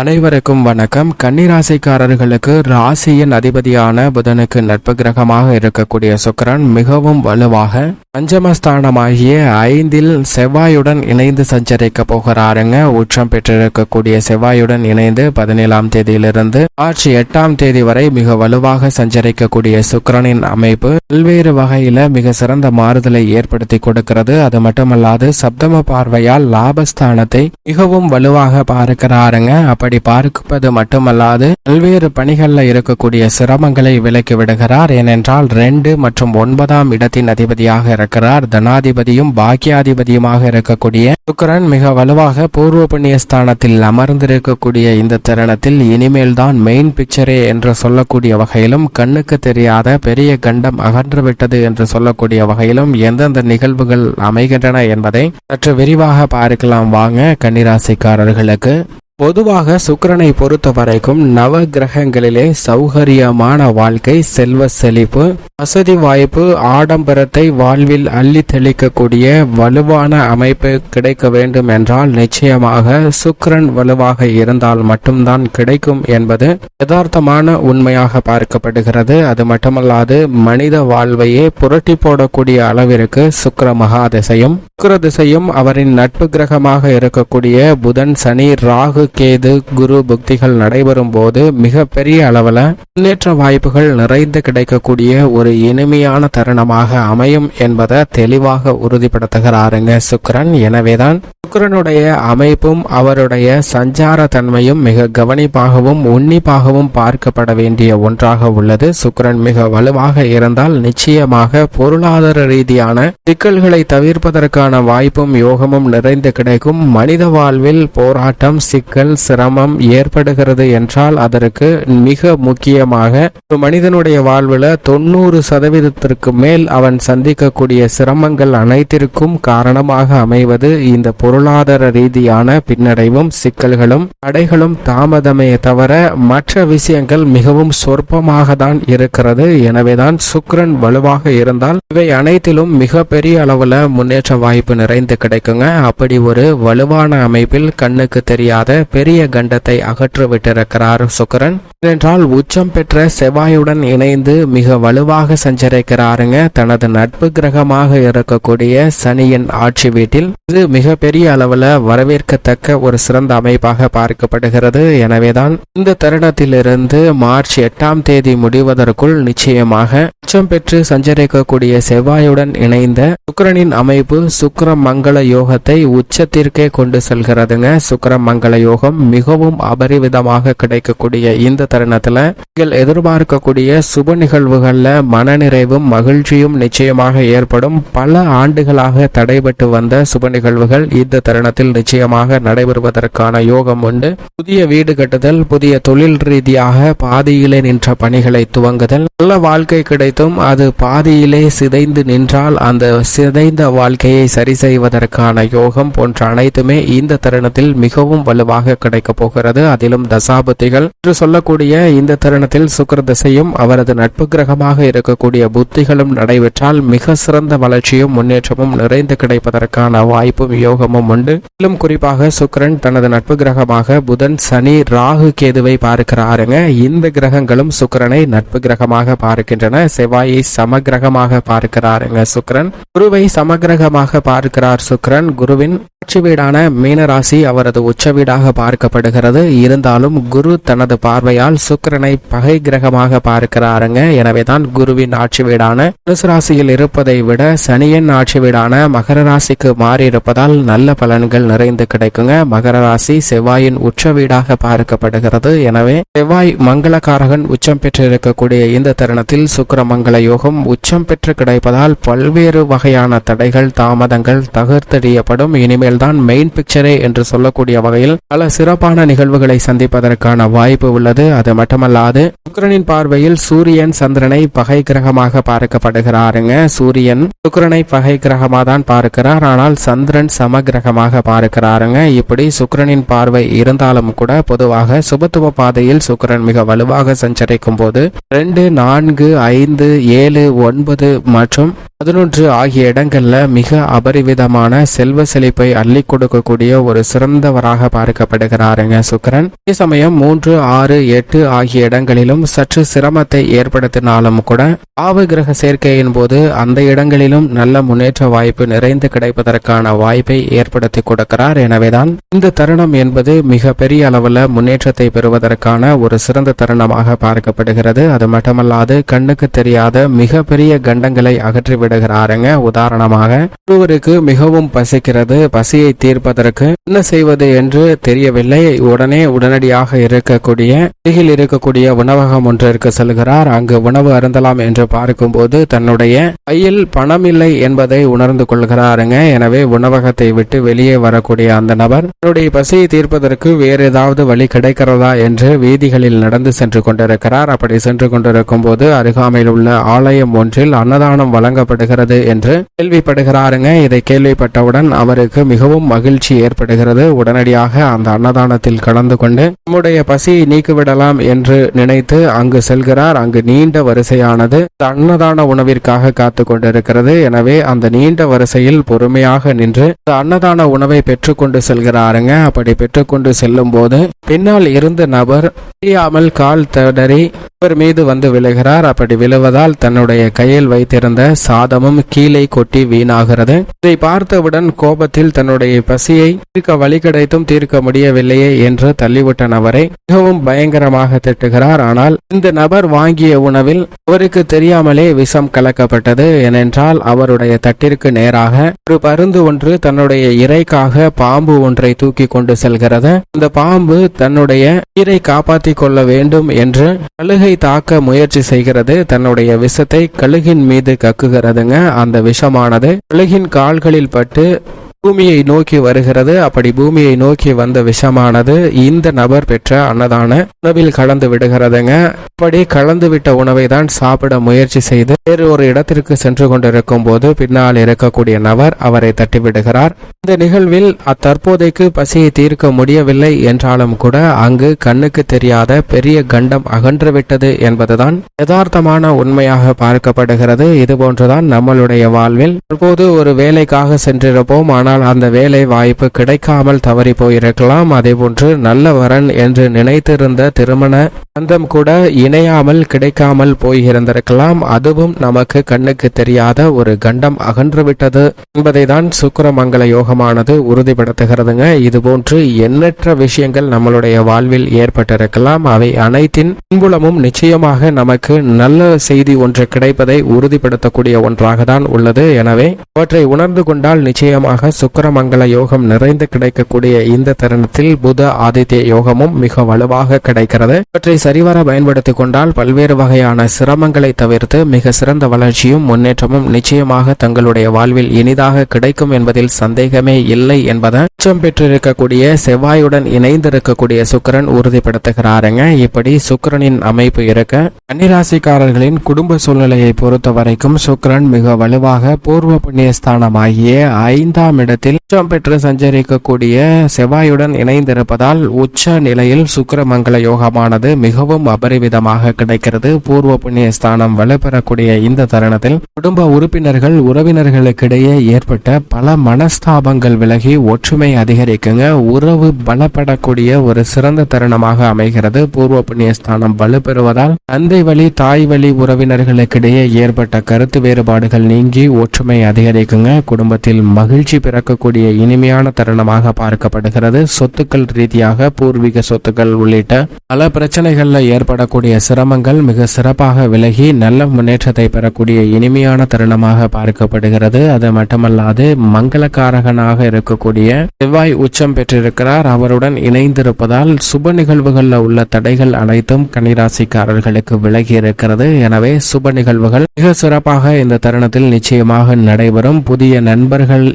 அனைவருக்கும் வணக்கம். கன்னிராசிக்காரர்களுக்கு ராசியின் அதிபதியான புதனுக்கு நட்பு கிரகமாக இருக்கக்கூடிய சுக்கிரன் மிகவும் வலுவாக பஞ்சமஸ்தானமாகிய ஐந்தில் செவ்வாயுடன் இணைந்து சஞ்சரிக்க போகிறாருங்க. உச்சம் பெற்றிருக்கக்கூடிய செவ்வாயுடன் இணைந்து பதினேழாம் தேதியிலிருந்து மார்ச் எட்டாம் தேதி வரை மிக வலுவாக சஞ்சரிக்கக்கூடிய சுக்கரனின் அமைப்பு பல்வேறு வகையில மிக சிறந்த மாறுதலை ஏற்படுத்தி கொடுக்கிறது. அது மட்டுமல்லாது சப்தம பார்வையால் லாபஸ்தானத்தை மிகவும் வலுவாக பார்க்கிறாருங்க. அப்படி பார்ப்பது மட்டுமல்லாது பல்வேறு பணிகளில் இருக்கக்கூடிய சிரமங்களை விலக்கி விடுகிறார். ஏனென்றால் ரெண்டு மற்றும் ஒன்பதாம் இடத்தின் அதிபதியாக இருக்கிறார். தனாதிபதியும் பாக்கியாதிபதியுமாக இருக்கக்கூடிய சுக்கரன் மிக வலுவாக பூர்வ புண்ணிய ஸ்தானத்தில் அமர்ந்திருக்கக்கூடிய இந்த தருணத்தில் இனிமேல் தான் மெயின் பிக்சரே என்று சொல்லக்கூடிய வகையிலும் கண்ணுக்கு தெரியாத பெரிய கண்டம் அகன்றுவிட்டது என்று சொல்லக்கூடிய வகையிலும் எந்தெந்த நிகழ்வுகள் அமைகின்றன என்பதை சற்று விரிவாக பார்க்கலாம். வாங்க கன்னிராசிக்காரர்களுக்கு பொதுவாக சுக்கரனை பொறுத்த வரைக்கும் நவ கிரகங்களிலே சௌகரியமான வாழ்க்கை செல்வ செழிப்பு வசதி வாய்ப்பு ஆடம்பரத்தை வாழ்வில் அள்ளி தெளிக்கக்கூடிய வலுவான அமைப்பு கிடைக்க வேண்டும் என்றால் நிச்சயமாக சுக்கரன் வலுவாக இருந்தால் மட்டும்தான் கிடைக்கும் என்பது யதார்த்தமான உண்மையாக பார்க்கப்படுகிறது. அது மட்டுமல்லாது மனித வாழ்வையே புரட்டி போடக்கூடிய அளவிற்கு சுக்கர மகா திசையும் சுக்கர திசையும் அவரின் நட்பு கிரகமாக இருக்கக்கூடிய புதன் சனி ராகு கேது குரு புக்திகள் நடைபெறும் போது மிக பெரிய அளவுல முன்னேற்ற வாய்ப்புகள் நிறைந்து கிடைக்கக்கூடிய ஒரு இனிமையான தருணமாக அமையும் என்பதை தெளிவாக உறுதிப்படுத்துகிறாருங்க சுக்கரன். எனவேதான் சுக்கிரனுடைய அமைப்பும் அவருடைய சஞ்சார தன்மையும் மிக கவனிப்பாகவும் உன்னிப்பாகவும் பார்க்கப்பட வேண்டிய ஒன்றாக உள்ளது. சுக்கிரன் மிக வலுவாக இருந்தால் நிச்சயமாக பொருளாதார ரீதியான சிக்கல்களை தவிர்ப்பதற்கான வாய்ப்பும் யோகமும் நிறைந்து கிடைக்கும். மனித வாழ்வில் போராட்டம் சிக்கல் சிரமம் ஏற்படுகிறது என்றால் அதற்கு மிக முக்கியமாக ஒரு மனிதனுடைய வாழ்வில் தொண்ணூறு சதவீதத்திற்கு மேல் அவன் சந்திக்கக்கூடிய சிரமங்கள் அனைத்திற்கும் காரணமாக அமைவது இந்த பொருளாதார ரீதியான பின்னடைவும் சிக்கல்களும் தடைகளும் தாமதமே தவிர மற்ற விஷயங்கள் மிகவும் சொற்பமாக தான் இருக்கிறது. எனவேதான் சுக்ரன் வலுவாக இருந்தால் இவை அனைத்திலும் மிக பெரிய அளவுல முன்னேற்ற வாய்ப்பு நிறைந்து கிடைக்குங்க. அப்படி ஒரு வலுவான அமைப்பில் கண்ணுக்கு தெரியாத பெரிய கண்டத்தை அகற்று விட்டிருக்கிறார் சுக்கிரன். ஏனென்றால் உச்சம் பெற்ற செவ்வாயுடன் இணைந்து மிக வலுவாக சஞ்சரிக்கிறாருங்க. தனது நட்பு கிரகமாக இருக்கக்கூடிய சனியின் ஆட்சி வீட்டில் இது மிக பெரிய அளவுல வரவேற்கத்தக்க ஒரு சிறந்த அமைப்பாக பார்க்கப்படுகிறது. எனவேதான் இந்த தருணத்திலிருந்து மார்ச் எட்டாம் தேதி முடிவதற்குள் நிச்சயமாக உச்சம் பெற்று சஞ்சரிக்கக்கூடிய செவ்வாயுடன் இணைந்த சுக்கிரனின் அமைப்பு சுக்கர மங்கள யோகத்தை உச்சத்திற்கே கொண்டு செல்கிறதுங்க. சுக்கர மங்கள யோகம் மிகவும் அபரிவிதமாக கிடைக்கக்கூடிய இந்த தருணத்துல நீங்கள் எதிர்பார்க்கக்கூடிய சுப நிகழ்வுகள்ல மனநிறைவும் மகிழ்ச்சியும் நிச்சயமாக ஏற்படும். பல ஆண்டுகளாக தடைபட்டு வந்த சுப நிகழ்வுகள் இந்த தருணத்தில் நிச்சயமாக நடைபெறுவதற்கான யோகம் உண்டு. புதிய வீடு கட்டுதல் புதிய தொழில் ரீதியாக பாதியிலே நின்ற பணிகளை துவங்குதல். நல்ல வாழ்க்கை கிடைத்தும் அது பாதியிலே சிதைந்து நின்றால் அந்த சிதைந்த வாழ்க்கையை சரி செய்வதற்கான யோகம் போன்ற அனைத்துமே இந்த தருணத்தில் மிகவும் வலுவாக பலனாக கிடைக்க போகிறது. அதிலும் தசாபுத்திகள் என்று சொல்லக்கூடிய இந்த தருணத்தில் சுக்கர திசையும் அவரது நட்பு கிரகமாக இருக்கக்கூடிய புத்திகளும் நடைபெற்றால் மிக சிறந்த வளர்ச்சியும் முன்னேற்றமும் நிறைந்து கிடைப்பதற்கான வாய்ப்பும் யோகமும் உண்டு. மேலும் குறிப்பாக சுக்கரன் தனது நட்பு கிரகமாக புதன் சனி ராகு கேதுவை பார்க்கிறாருங்க. இந்த கிரகங்களும் சுக்கரனை நட்பு கிரகமாக பார்க்கின்றன. செவ்வாயை சமகிரகமாக பார்க்கிறாருங்க சுக்கரன். குருவை சமகிரகமாக பார்க்கிறார் சுக்கரன். குருவின் ஆட்சி வீடான மீனராசி அவரது உச்ச வீடாக பார்க்கப்படுகிறது. இருந்தாலும் குரு தனது பார்வையால் சுக்கரனை பகை கிரகமாக பார்க்கிறாருங்க. எனவேதான் குருவின் ஆட்சி வீடான தனுசு ராசியில் இருப்பதை விட சனியின் ஆட்சி வீடான மகர ராசிக்கு மாறி இருப்பதால் நல்ல பலன்கள் நிறைந்து கிடைக்குங்க. மகர ராசி செவ்வாயின் உச்ச வீடாக பார்க்கப்படுகிறது. எனவே செவ்வாய் மங்களகாரகன் உச்சம் பெற்று இருக்கக்கூடிய இந்த தருணத்தில் சுக்கர மங்கள யோகம் உச்சம் பெற்று கிடைப்பதால் பல்வேறு வகையான தடைகள் தாமதங்கள் தகர்த்தெறியப்படும். இனிமேல் தான் மெயின் பிக்சரே என்று சொல்லக்கூடிய வகையில் பல சிறப்பான நிகழ்வுகளை சந்திப்பதற்கான வாய்ப்பு உள்ளது. அது மட்டுமல்லாது சுக்கிரனின் பார்வையில் சூரியன் சந்திரனை பகை கிரகமாக பார்க்கப்படுகிறாருங்க. சூரியன் சுக்கரனை பகை கிரகமாக தான் பார்க்கிறார். ஆனால் சந்திரன் சம கிரகமாக பார்க்கிறாருங்க. இப்படி சுக்கிரனின் பார்வை இருந்தாலும் கூட பொதுவாக சுபத்துவ பாதையில் சுக்கிரன் மிக வலுவாக சஞ்சரிக்கும் போது ரெண்டு நான்கு ஐந்து ஏழு ஒன்பது மற்றும் பதினொன்று ஆகிய இடங்களில் மிக அபரிவிதமான செல்வ செழிப்பை அள்ளி கொடுக்கக்கூடிய ஒரு சிறந்தவராக பார்க்கப்படுகிறாருங்க சுக்கரன். அதே சமயம் மூன்று ஆறு எட்டு ஆகிய இடங்களிலும் சற்று சிரமத்தை ஏற்படுத்தினாலும் கூட ஆவு கிரக சேர்க்கையின் போது அந்த இடங்களிலும் நல்ல முன்னேற்ற வாய்ப்பு நிறைந்து கிடைப்பதற்கான வாய்ப்பை ஏற்படுத்தி கொடுக்கிறார். எனவேதான் இந்த தருணம் என்பது மிக பெரிய அளவில் முன்னேற்றத்தை பெறுவதற்கான ஒரு சிறந்த தருணமாக பார்க்கப்படுகிறது. அது மட்டுமல்லாது கண்ணுக்கு தெரியாத மிக பெரிய கண்டங்களை அகற்றிவிட விடுகிறாருங்க. உதாரணமாக ஒருவருக்கு மிகவும் பசிக்கிறது பசியை தீர்ப்பதற்கு என்ன செய்வது என்று தெரியவில்லை. உடனே உடனடியாக இருக்கக்கூடிய அருகில் இருக்கக்கூடிய உணவகம் ஒன்றிற்கு செல்கிறார். அங்கு உணவு அருந்தலாம் என்று பார்க்கும்போது தன்னுடைய கையில் பணம் இல்லை என்பதை உணர்ந்து கொள்கிறாருங்க. எனவே உணவகத்தை விட்டு வெளியே வரக்கூடிய அந்த நபர் தன்னுடைய பசியை தீர்ப்பதற்கு வேறு ஏதாவது வழி கிடைக்கிறதா என்று வீதிகளில் நடந்து சென்று கொண்டிருக்கிறார். அப்படி சென்று கொண்டிருக்கும் போது அருகாமையில் உள்ள ஆலயம் ஒன்றில் அன்னதானம் ஏற்படுகிறது என்று கேள்விப்படுகிறாருங்க. இதை கேள்விப்பட்டவுடன் அவருக்கு மிகவும் மகிழ்ச்சி ஏற்படுகிறது. உடனடியாக அந்த அன்னதானத்தில் கலந்து கொண்டு நம்முடைய பசியை நீக்கிவிடலாம் என்று நினைத்து அங்கு செல்கிறார். அங்கு நீண்ட வரிசையானது அன்னதான உணவிற்காக காத்து கொண்டிருக்கிறது. எனவே அந்த நீண்ட வரிசையில் பொறுமையாக நின்று இந்த அன்னதான உணவை பெற்றுக்கொண்டு செல்கிறாருங்க. அப்படி பெற்றுக்கொண்டு செல்லும் போது பின்னால் இருந்த நபர் தெரியாமல் கால் தடறி இவர் மீது வந்து விழுகிறார். அப்படி விழுவதால் தன்னுடைய கையில் வைத்திருந்த சாதமும் கீழே கொட்டி வீணாகிறது. இதை பார்த்தவுடன் கோபத்தில் தன்னுடைய பசியை தீர்க்க வழி கிடைத்தும் தீர்க்க முடியவில்லையே என்று தள்ளிவிட்ட நபரை மிகவும் பயங்கரமாக திட்டுகிறார். ஆனால் இந்த நபர் வாங்கிய உணவில் அவருக்கு தெரியாமலே விஷம் கலக்கப்பட்டது. ஏனென்றால் அவருடைய தட்டிற்கு நேராக ஒரு பருந்து ஒன்று தன்னுடைய இறைக்காக பாம்பு ஒன்றை தூக்கி கொண்டு செல்கிறது. இந்த பாம்பு தன்னுடைய உயிரை காப்பாற்றிக் கொள்ள வேண்டும் என்று கழுகை தாக்க முயற்சி செய்கிறது. தன்னுடைய விஷத்தை கழுகின் மீது கக்குகிறது. கக்குகிறதுங்க அந்த விஷமானது. உலகின் கால்களில் பட்டு பூமியை நோக்கி வருகிறது. அப்படி பூமியை நோக்கி வந்த விஷமானது இந்த நபர் பெற்ற அன்னதான உணவில் கலந்து விடுகிறதுங்க. அப்படி கலந்து விட்ட உணவை தான் சாப்பிட முயற்சி செய்து வேறு ஒரு இடத்திற்கு சென்று கொண்டிருக்கும் போது பின்னால் இருக்கக்கூடிய நபர் அவரை தட்டி விடுகிறார் இந்த நிகழ்வில் அத்தற்போதைக்கு பசியை தீர்க்க முடியவில்லை என்றாலும் கூட அங்கு கண்ணுக்கு தெரியாத பெரிய கண்டம் அகன்றுவிட்டது என்பதுதான் யதார்த்தமான உண்மையாக பார்க்கப்படுகிறது. இதுபோன்றுதான் நம்மளுடைய வாழ்வில் தற்போது ஒரு வேலைக்காக சென்றிருப்போம். ஆனால் அந்த வேலை வாய்ப்பு கிடைக்காமல் தவறி போயிருக்கலாம். அதேபோன்று நல்ல வரன் என்று நினைத்திருந்த திருமண பந்தம் கூட இணையாமல் கிடைக்காமல் போயிருந்திருக்கலாம். அதுவும் நமக்கு கண்ணுக்கு தெரியாத ஒரு கண்டம் அகன்றுவிட்டது என்பதை தான் சுக்கிரமங்கல யோகமானது உறுதிப்படுத்துகிறதுங்க. இதுபோன்று எண்ணற்ற விஷயங்கள் நம்மளுடைய வாழ்வில் ஏற்பட்டிருக்கலாம். அவை அனைத்தின் பின்புலமும் நிச்சயமாக நமக்கு நல்ல செய்தி ஒன்று கிடைப்பதை உறுதிப்படுத்தக்கூடிய ஒன்றாக தான் உள்ளது. எனவே அவற்றை உணர்ந்து கொண்டால் நிச்சயமாக சுக்கிரமங்கல யோகம் நிறைந்து கிடைக்கக்கூடிய இந்த தருணத்தில் புத ஆதித்ய யோகமும் மிக வலுவாக கிடைக்கிறது. இவற்றை சரிவர பயன்படுத்திக் கொண்டால் பல்வேறு வகையான சிரமங்களை தவிர்த்து மிக சிறந்த வளர்ச்சியும் முன்னேற்றமும் நிச்சயமாக தங்களுடைய வாழ்வில் இனிதாக கிடைக்கும் என்பதில் சந்தேகமே இல்லை என்பதை உச்சம் பெற்றிருக்கக்கூடிய செவ்வாயுடன் இணைந்திருக்கக்கூடிய சுக்கிரன் உறுதிப்படுத்துகிறாருங்க. இப்படி சுக்கிரனின் அமைப்பு இருக்க கன்னிராசிக்காரர்களின் குடும்ப சூழ்நிலையை பொறுத்த வரைக்கும் சுக்கிரன் மிக வலுவாக பூர்வ புண்ணியஸ்தானமாகிய ஐந்தாம் இடத்தில் உச்சம் பெற்று சஞ்சரிக்கக்கூடிய செவ்வாயுடன் இணைந்திருப்பதால் உச்ச நிலையில் சுக்கிரமங்கல யோகமானது மிகவும் அபரிவிதமாக கிடைக்கிறது. பூர்வ புண்ணிய ஸ்தானம் வலுப்பெறக்கூடிய இந்த தருணத்தில் குடும்ப உறுப்பினர்கள் உறவினர்களுக்கிடையே ஏற்பட்ட பல மனஸ்தாபங்கள் விலகி ஒற்றுமை அதிகரிக்குங்க. உறவு பலப்படக்கூடிய ஒரு சிறந்த தருணமாக அமைகிறது. பூர்வ புண்ணிய ஸ்தானம் வலுப்பெறுவதால் தந்தை வழி தாய் வழி உறவினர்களுக்கிடையே ஏற்பட்ட கருத்து வேறுபாடுகள் நீங்கி ஒற்றுமை அதிகரிக்குங்க. குடும்பத்தில் மகிழ்ச்சி நடக்கக்கூடிய இனிமையான தருணமாக பார்க்கப்படுகிறது. சொத்துக்கள் ரீதியாக பூர்வீக சொத்துக்கள் உள்ளிட்ட பல பிரச்சனைகள்ல ஏற்படக்கூடிய சிரமங்கள் மிக சிறப்பாக விலகி நல்ல முன்னேற்றத்தை பெறக்கூடிய இனிமையான தருணமாக பார்க்கப்படுகிறது. அது மட்டுமல்லாது மங்களக்காரகனாக இருக்கக்கூடிய செவ்வாய் உச்சம் பெற்றிருக்கிறார். அவருடன் இணைந்திருப்பதால் சுப நிகழ்வுகள்ல உள்ள தடைகள் அனைத்தும் கன்னிராசிக்காரர்களுக்கு விலகி இருக்கிறது. எனவே சுப நிகழ்வுகள் மிக சிறப்பாக இந்த தருணத்தில் நிச்சயமாக நடைபெறும். புதிய நண்பர்கள்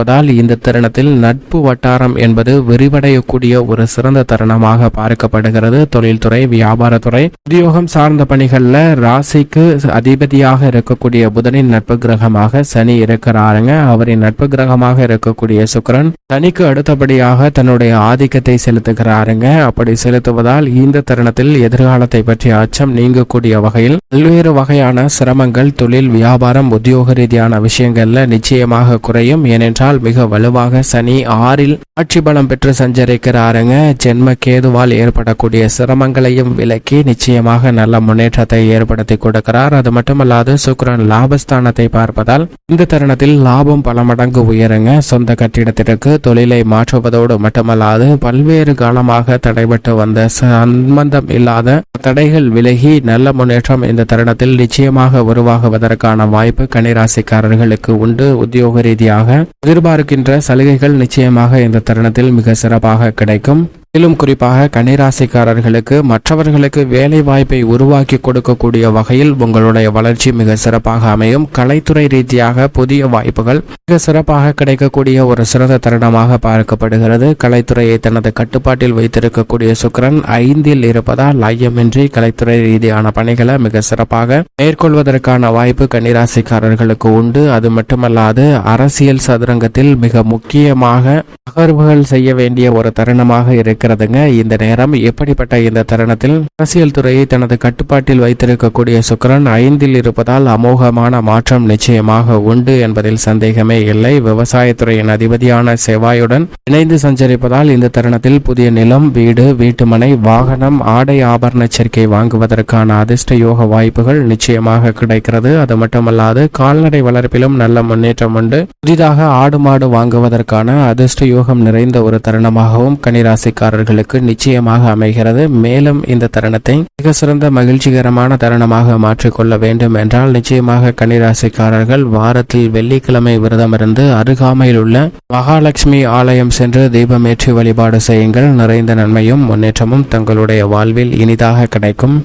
இருப்பதால் இந்த தருணத்தில் நட்பு வட்டாரம் என்பது விரிவடையக்கூடிய ஒரு சிறந்த தருணமாக பார்க்கப்படுகிறது. தொழில்துறை வியாபாரத்துறை. உத்தியோகம் சார்ந்த பணிகள்ல ராசிக்கு அதிபதியாக இருக்கக்கூடிய புதனின் நட்பு கிரகமாக சனி இருக்கிறாருங்க. அவரின் நட்பு கிரகமாக இருக்கக்கூடிய சுக்கரன் சனிக்கு அடுத்தபடியாக தன்னுடைய ஆதிக்கத்தை செலுத்துகிறாருங்க. அப்படி செலுத்துவதால் இந்த தருணத்தில் எதிர்காலத்தை பற்றிய அச்சம் நீங்கக்கூடிய வகையில் பல்வேறு வகையான சிரமங்கள் தொழில் வியாபாரம் உத்தியோக ரீதியான விஷயங்கள்ல நிச்சயமாக குறையும். ஏனென்றால் மிக வலுவாக சனி ஆறில் ஆட்சி பலம் பெற்று சஞ்சரிக்கிறாருங்க. ஜென்ம கேதுவால் ஏற்படக்கூடிய சிரமங்களையும் விலக்கி நிச்சயமாக நல்ல முன்னேற்றத்தை ஏற்படுத்தி கொடுக்கிறார். அது மட்டுமல்லாது சுக்ரன் லாபஸ்தானத்தை பார்ப்பதால் இந்த தருணத்தில் லாபம் பல மடங்கு உயருங்க. சொந்த கட்டிடத்திற்கு தொழிலை மாற்றுவதோடு மட்டுமல்லாது பல்வேறு காலமாக தடைபட்டு வந்த சம்பந்தம் இல்லாத தடைகள் விலகி நல்ல முன்னேற்றம் இந்த தருணத்தில் நிச்சயமாக உருவாகுவதற்கான வாய்ப்பு கனிராசிக்காரர்களுக்கு உண்டு. உத்தியோக ரீதியாக எதிர்பார்க்கின்ற சலுகைகள் நிச்சயமாக இந்த தருணத்தில் மிக சிறப்பாக கிடைக்கும். மேலும் குறிப்பாக கன்னிராசிக்காரர்களுக்கு மற்றவர்களுக்கு வேலை வாய்ப்பை உருவாக்கி கொடுக்கக்கூடிய வகையில் உங்களுடைய வளர்ச்சி மிக சிறப்பாக அமையும். கலைத்துறை ரீதியாக புதிய வாய்ப்புகள் மிக சிறப்பாக கிடைக்கக்கூடிய ஒரு சிறந்த தருணமாக பார்க்கப்படுகிறது. கலைத்துறையை தனது கட்டுப்பாட்டில் வைத்திருக்கக்கூடிய சுக்கிரன் ஐந்தில் இருப்பதால் ஐயமின்றி கலைத்துறை ரீதியான பணிகளை மிக சிறப்பாக மேற்கொள்வதற்கான வாய்ப்பு கன்னிராசிக்காரர்களுக்கு உண்டு. அது மட்டுமல்லாது அரசியல் சதுரங்கத்தில் மிக முக்கியமாக நகர்வுகள் செய்ய வேண்டிய ஒரு தருணமாக இருக்கிறதுங்க. இந்த நேரம் எப்படிப்பட்ட இந்த தருணத்தில் அரசியல் துறையை தனது கட்டுப்பாட்டில் வைத்திருக்கக்கூடிய சுக்கிரன் ஐந்தில் இருப்பதால் அமோகமான மாற்றம் நிச்சயமாக உண்டு என்பதில் சந்தேகமே இல்லை. விவசாயத்துறையின் அதிபதியான செவ்வாயுடன் இணைந்து சஞ்சரிப்பதால் இந்த தருணத்தில் புதிய நிலம் வீடு வீட்டுமனை வாகனம் ஆடை ஆபரண சேர்க்கை வாங்குவதற்கான அதிர்ஷ்ட யோக வாய்ப்புகள் நிச்சயமாக கிடைக்கிறது. அது மட்டுமல்லாது கால்நடை வளர்ப்பிலும் நல்ல முன்னேற்றம் உண்டு. புதிதாக ஆடு மாடு வாங்குவதற்கான அதிர்ஷ்ட யோகம் நிறைந்த ஒரு தருணமாகவும் கன்னிராசிக்காரர்களுக்கு நிச்சயமாக அமைகிறது. மேலும் இந்த தருணத்தை மிக சிறந்த மகிழ்ச்சிகரமான தருணமாக மாற்றிக்கொள்ள வேண்டும் என்றால் நிச்சயமாக கன்னிராசிக்காரர்கள் வாரத்தில் வெள்ளிக்கிழமை விரதமிருந்து அருகாமையில் உள்ள மகாலட்சுமி ஆலயம் சென்று தீபமேற்றி வழிபாடு செய்யுங்கள். நிறைந்த நன்மையும் முன்னேற்றமும் தங்களுடைய வாழ்வில் இனிதாக கிடைக்கும்.